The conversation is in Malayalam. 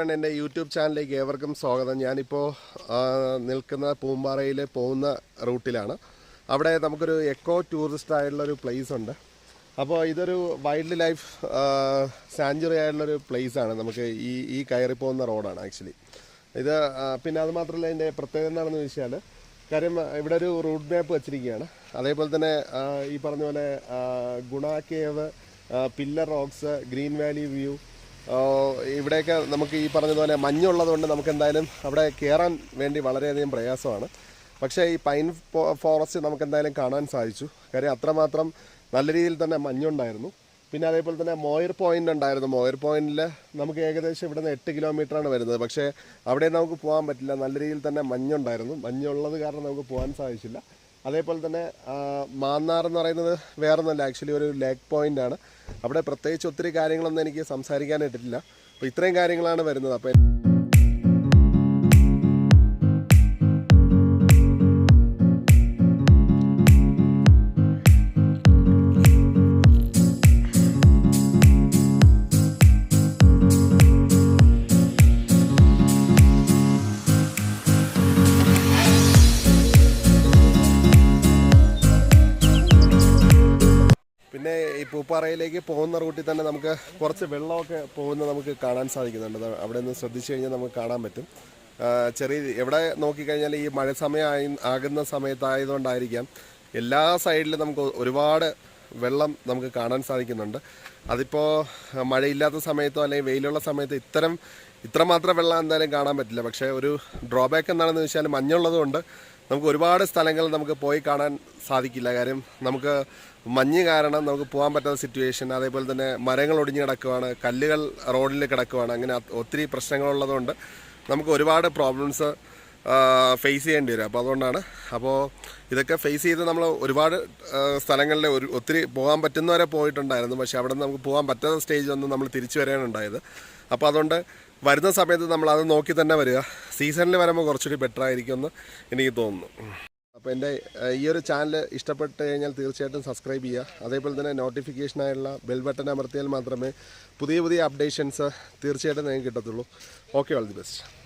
വൺ എന്റെ യൂട്യൂബ് ചാനലിലേക്ക് ഏവർക്കും സ്വാഗതം. ഞാനിപ്പോൾ നിൽക്കുന്ന പൂമ്പാറയിൽ പോകുന്ന റൂട്ടിലാണ്. അവിടെ നമുക്കൊരു എക്കോ ടൂറിസ്റ്റ് ആയിട്ടുള്ളൊരു പ്ലേസ് ഉണ്ട്. അപ്പോൾ ഇതൊരു വൈൽഡ് ലൈഫ് സാഞ്ചുറി ആയിട്ടുള്ളൊരു ആണ്. നമുക്ക് ഈ ഈ കയറി പോകുന്ന റോഡാണ് ആക്ച്വലി ഇത് പിന്നെ അത് മാത്രമല്ല ഇതിന്റെ പ്രത്യേകത എന്താണെന്ന് ചോദിച്ചാൽ കാര്യം ഇവിടെ ഒരു റൂട്ട് മാപ്പ് വെച്ചിരിക്കുകയാണ്. അതേപോലെ തന്നെ ഈ പറഞ്ഞ പോലെ Guna cave pillar rocks green valley view ഇവിടെയൊക്കെ നമുക്ക് ഈ പറഞ്ഞതുപോലെ മഞ്ഞുള്ളത് കൊണ്ട് നമുക്ക് എന്തായാലും അവിടെ കയറാൻ വേണ്ടി വളരെയധികം പ്രയാസമാണ്. പക്ഷേ ഈ പൈൻ ഫോറസ്റ്റ് നമുക്ക് എന്തായാലും കാണാൻ സാധിച്ചു. കാര്യം അത്രമാത്രം നല്ല രീതിയിൽ തന്നെ മഞ്ഞുണ്ടായിരുന്നു. പിന്നെ അതേപോലെ തന്നെ മോയർ പോയിന്റ് ഉണ്ടായിരുന്നു. മോയർ പോയിന്റിൽ നമുക്ക് ഏകദേശം ഇവിടെ നിന്ന് എട്ട് കിലോമീറ്ററാണ് വരുന്നത്. പക്ഷേ അവിടെ നമുക്ക് പോകാൻ പറ്റില്ല. നല്ല രീതിയിൽ തന്നെ മഞ്ഞുണ്ടായിരുന്നു. മഞ്ഞുള്ളത് കാരണം നമുക്ക് പോകാൻ സാധിച്ചില്ല. അതേപോലെ തന്നെ മാന്നാർ എന്ന് പറയുന്നത് വേറൊന്നുമല്ല. ആക്ച്വലി ഒരു ലേക്ക് പോയിന്റ് ആണ് അവിടെ പ്രത്യേകിച്ച് ഒത്തിരി കാര്യങ്ങളൊന്നും എനിക്ക് സംസാരിക്കാനായിട്ടില്ല. അപ്പോൾ ഇത്രയും കാര്യങ്ങളാണ് വരുന്നത്. അപ്പോൾ ഈ പൂപ്പാറയിലേക്ക് പോകുന്ന റൂട്ടിൽ തന്നെ നമുക്ക് കുറച്ച് വെള്ളമൊക്കെ പോകുന്നത് നമുക്ക് കാണാൻ സാധിക്കുന്നുണ്ട്. അവിടെ നിന്ന് ശ്രദ്ധിച്ചു കഴിഞ്ഞാൽ നമുക്ക് കാണാൻ പറ്റും. ചെറിയ എവിടെ നോക്കിക്കഴിഞ്ഞാൽ ഈ മഴ സമയം ആകുന്ന സമയത്തായതുകൊണ്ടായിരിക്കാം. എല്ലാ സൈഡിലും നമുക്ക് ഒരുപാട് വെള്ളം നമുക്ക് കാണാൻ സാധിക്കുന്നുണ്ട്. അതിപ്പോൾ മഴയില്ലാത്ത സമയത്തോ അല്ലെങ്കിൽ വെയിലുള്ള സമയത്തോ ഇത്തരം ഇത്രമാത്രം വെള്ളം എന്തായാലും കാണാൻ പറ്റില്ല. പക്ഷേ ഒരു ഡ്രോബാക്ക് എന്താണെന്ന് വെച്ചാൽ മഞ്ഞുള്ളതുകൊണ്ട് നമുക്ക് ഒരുപാട് സ്ഥലങ്ങൾ നമുക്ക് പോയി കാണാൻ സാധിക്കില്ല. കാര്യം നമുക്ക് മഞ്ഞ് കാരണം നമുക്ക് പോകാൻ പറ്റാത്ത സിറ്റുവേഷൻ അതേപോലെ തന്നെ മരങ്ങൾ ഒടിഞ്ഞ് കിടക്കുവാണ് കല്ലുകൾ റോഡിൽ കിടക്കുവാണ് അങ്ങനെ ഒത്തിരി പ്രശ്നങ്ങളുള്ളതുകൊണ്ട് നമുക്ക് ഒരുപാട് പ്രോബ്ലംസ് ഫേസ് ചെയ്യേണ്ടി വരും. അപ്പോൾ അതുകൊണ്ടാണ്. അപ്പോൾ ഇതൊക്കെ ഫേസ് ചെയ്ത് നമ്മൾ ഒരുപാട് സ്ഥലങ്ങളിൽ ഒരു ഒത്തിരി പോകാൻ പറ്റുന്നവരെ പോയിട്ടുണ്ടായിരുന്നു. പക്ഷേ അവിടെ നിന്ന് നമുക്ക് പോകാൻ പറ്റാത്ത സ്റ്റേജ് ഒന്ന് നമ്മൾ തിരിച്ചു വരാനുണ്ടായത് അപ്പോൾ അതുകൊണ്ട് വരുന്ന സമയത്ത് നമ്മൾ അത് നോക്കി തന്നെ വരിക. സീസണിൽ വരുമ്പോൾ കുറച്ചുകൂടി ബെറ്റർ ആയിരിക്കുമെന്ന് എനിക്ക് തോന്നുന്നു. അപ്പോൾ എന്റെ ഈ ഒരു ചാനൽ ഇഷ്ടപ്പെട്ട് കഴിഞ്ഞാൽ തീർച്ചയായിട്ടും സബ്സ്ക്രൈബ് ചെയ്യുക. അതേപോലെ തന്നെ നോട്ടിഫിക്കേഷനായുള്ള ബെൽ ബട്ടൺ അമർത്തിയാൽ മാത്രമേ പുതിയ പുതിയ അപ്ഡേഷൻസ് തീർച്ചയായിട്ടും നിങ്ങൾക്ക് കിട്ടത്തുള്ളൂ. Okay all the best